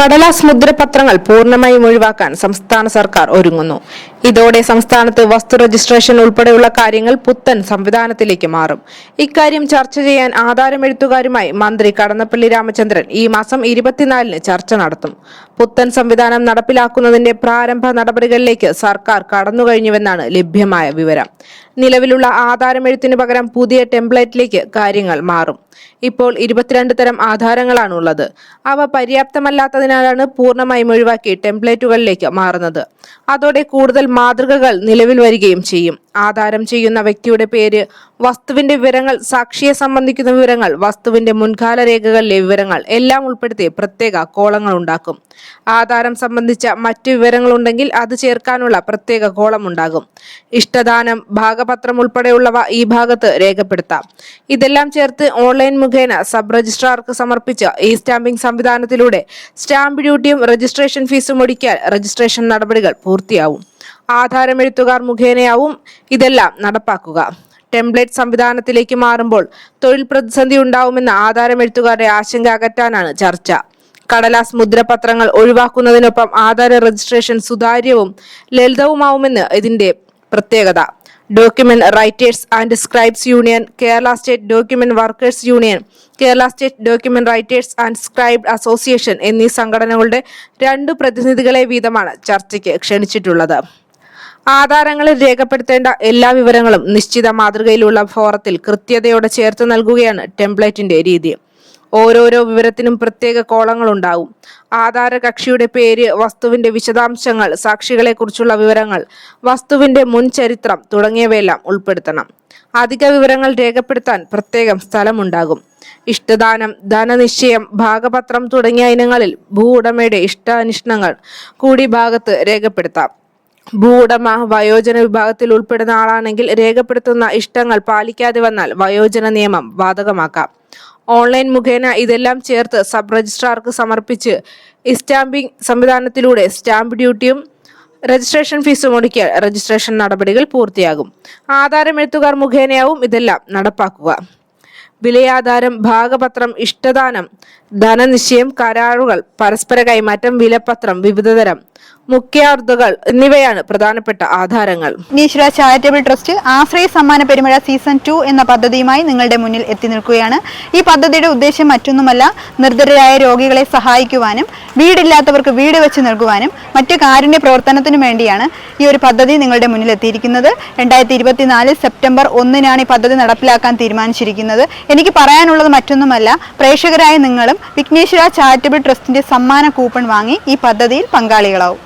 കടലാസ് മുദ്രപത്രങ്ങൾ പൂർണമായും ഒഴിവാക്കാൻ സംസ്ഥാന സർക്കാർ ഒരുങ്ങുന്നു. ഇതോടെ സംസ്ഥാനത്ത് വസ്തു രജിസ്ട്രേഷൻ ഉൾപ്പെടെയുള്ള കാര്യങ്ങൾ പുത്തൻ സംവിധാനത്തിലേക്ക് മാറും. ഇക്കാര്യം ചർച്ച ചെയ്യാൻ ആധാരമെഴുത്തുകാരുമായി മന്ത്രി കടന്നപ്പള്ളി രാമചന്ദ്രൻ ഈ മാസം ഇരുപത്തിനാലിന് ചർച്ച നടത്തും. പുത്തൻ സംവിധാനം നടപ്പിലാക്കുന്നതിന്റെ പ്രാരംഭ നടപടികളിലേക്ക് സർക്കാർ കടന്നുകഴിഞ്ഞുവെന്നാണ് ലഭ്യമായ വിവരം. നിലവിലുള്ള ആധാരമെഴുത്തിന് പകരം പുതിയ ടെംപ്ലേറ്റിലേക്ക് കാര്യങ്ങൾ മാറും. ഇപ്പോൾ ഇരുപത്തിരണ്ട് തരം ആധാരങ്ങളാണ് ഉള്ളത്. അവ പര്യാപ്തമല്ലാത്തതിനാലാണ് പൂർണമായും ഒഴിവാക്കി ടെംപ്ലേറ്റുകളിലേക്ക് മാറുന്നത്. അതോടെ കൂടുതൽ മാതൃകകൾ നിലവിൽ വരികയും ചെയ്യും. ആധാരം ചെയ്യുന്ന വ്യക്തിയുടെ പേര് വസ്തുവിന്റെ വിവരങ്ങൾ സാക്ഷിയെ സംബന്ധിക്കുന്ന വിവരങ്ങൾ വസ്തുവിന്റെ മുൻകാല രേഖകളിലെ വിവരങ്ങൾ എല്ലാം ഉൾപ്പെടുത്തി പ്രത്യേക കോളങ്ങൾ ഉണ്ടാക്കും. ആധാരം സംബന്ധിച്ച മറ്റു വിവരങ്ങൾ ഉണ്ടെങ്കിൽ അത് ചേർക്കാനുള്ള പ്രത്യേക കോളം ഉണ്ടാകും. ഇഷ്ടദാനം ഭാഗപത്രം ഉൾപ്പെടെയുള്ളവ ഈ ഭാഗത്ത് രേഖപ്പെടുത്താം. ഇതെല്ലാം ചേർത്ത് ഓൺലൈൻ മുഖേന സബ് രജിസ്ട്രാർക്ക് സമർപ്പിച്ച ഈ സ്റ്റാമ്പിംഗ് സംവിധാനത്തിലൂടെ സ്റ്റാമ്പ് ഡ്യൂട്ടിയും രജിസ്ട്രേഷൻ ഫീസും ഒടിക്കാൻ രജിസ്ട്രേഷൻ നടപടികൾ പൂർത്തിയാവും. ആധാരമെഴുത്തുകാർ മുഖേനയാവും ഇതെല്ലാം നടപ്പാക്കുക. ടെംപ്ലേറ്റ് സംവിധാനത്തിലേക്ക് മാറുമ്പോൾ തൊഴിൽ പ്രതിസന്ധി ഉണ്ടാവുമെന്ന ആധാരമെഴുത്തുകാരുടെ ആശങ്ക അകറ്റാനാണ് ചർച്ച. കടലാസ് മുദ്രപത്രങ്ങൾ ഒഴിവാക്കുന്നതിനൊപ്പം ആധാര രജിസ്ട്രേഷൻ സുതാര്യവും ലളിതവുമാവുമെന്ന് ഇതിന്റെ പ്രത്യേകത. Document writers and scribes union Kerala state document workers union Kerala state document writers and scribe association എന്നീ സംഘടനകളുടെ രണ്ടു പ്രതിനിധികളെ വീതമാണ് ചർച്ചയ്ക്ക് ക്ഷണിച്ചിട്ടുള്ളത്. ആധാരങ്ങളിൽ രേഖപ്പെടുത്തേണ്ട എല്ലാ വിവരങ്ങളും നിശ്ചിത മാതൃകയിലുള്ള ഫോറത്തിൽ കൃത്യതയോടെ ചേർത്ത് നൽകുകയാണ് ടെംപ്ലേറ്റിന്റെ രീതി. ഓരോരോ വിവരത്തിനും പ്രത്യേക കോളങ്ങൾ ഉണ്ടാവും ആധാര കക്ഷിയുടെ പേര് വസ്തുവിന്റെ വിശദാംശങ്ങൾ സാക്ഷികളെക്കുറിച്ചുള്ള വിവരങ്ങൾ വസ്തുവിന്റെ മുൻ ചരിത്രം തുടങ്ങിയവയെല്ലാം ഉൾപ്പെടുത്തണം. അധിക വിവരങ്ങൾ രേഖപ്പെടുത്താൻ പ്രത്യേകം സ്ഥലമുണ്ടാകും. ഇഷ്ടദാനം ധനനിശ്ചയം ഭാഗപത്രം തുടങ്ങിയ ഇനങ്ങളിൽ ഭൂ ഉടമയുടെ ഇഷ്ടാനിഷ്ടങ്ങൾ കൂടി ഭാഗത്ത് രേഖപ്പെടുത്താം. ഭൂവുടമ വയോജന വിഭാഗത്തിൽ ഉൾപ്പെടുന്ന ആളാണെങ്കിൽ രേഖപ്പെടുത്തുന്ന ഇഷ്ടങ്ങൾ പാലിക്കാതെ വന്നാൽ വയോജന നിയമം ബാധകമാക്കാം. ഓൺലൈൻ മുഖേന ഇതെല്ലാം ചേർത്ത് സബ് രജിസ്ട്രാർക്ക് സമർപ്പിച്ച് സ്റ്റാമ്പിംഗ് സംവിധാനത്തിലൂടെ സ്റ്റാമ്പ് ഡ്യൂട്ടിയും രജിസ്ട്രേഷൻ ഫീസും ഒടുക്കിയാൽ രജിസ്ട്രേഷൻ നടപടികൾ പൂർത്തിയാകും. ആധാരം എഴുത്തുകാർ മുഖേനയാവും ഇതെല്ലാം നടപ്പാക്കുക. വിലയാധാരം ഭാഗപത്രം ഇഷ്ടദാനം ധനനിശ്ചയം കരാറുകൾ പരസ്പര കൈമാറ്റം വിലപത്രം വിവിധതരം മുഖ്യാർത്ഥകൾ എന്നിവയാണ് പ്രധാനപ്പെട്ട ആധാരങ്ങൾ. നീശ്വര ചാരിറ്റബിൾ ട്രസ്റ്റ് ആശ്രയ സമ്മാന പെരുമഴ സീസൺ ടു എന്ന പദ്ധതിയുമായി നിങ്ങളുടെ മുന്നിൽ എത്തി നിൽക്കുകയാണ്. ഈ പദ്ധതിയുടെ ഉദ്ദേശം മറ്റൊന്നുമല്ല നിർദ്ധരായ രോഗികളെ സഹായിക്കുവാനും വീടില്ലാത്തവർക്ക് വീട് വെച്ച് നൽകുവാനും മറ്റു കാരുണ്യ പ്രവർത്തനത്തിനും വേണ്ടിയാണ് ഈ ഒരു പദ്ധതി നിങ്ങളുടെ മുന്നിൽ എത്തിയിരിക്കുന്നത്. രണ്ടായിരത്തി ഇരുപത്തിനാല് സെപ്റ്റംബർ ഒന്നിനാണ് ഈ പദ്ധതി നടപ്പിലാക്കാൻ തീരുമാനിച്ചിരിക്കുന്നത്. എനിക്ക് പറയാനുള്ളത് മറ്റൊന്നുമല്ല. പ്രേക്ഷകരായ നിങ്ങളും വിഘ്നേശ്വര ചാരിറ്റബിൾ ട്രസ്റ്റിന്റെ സമ്മാന കൂപ്പൺ വാങ്ങി ഈ പദ്ധതിയിൽ പങ്കാളികളാവും.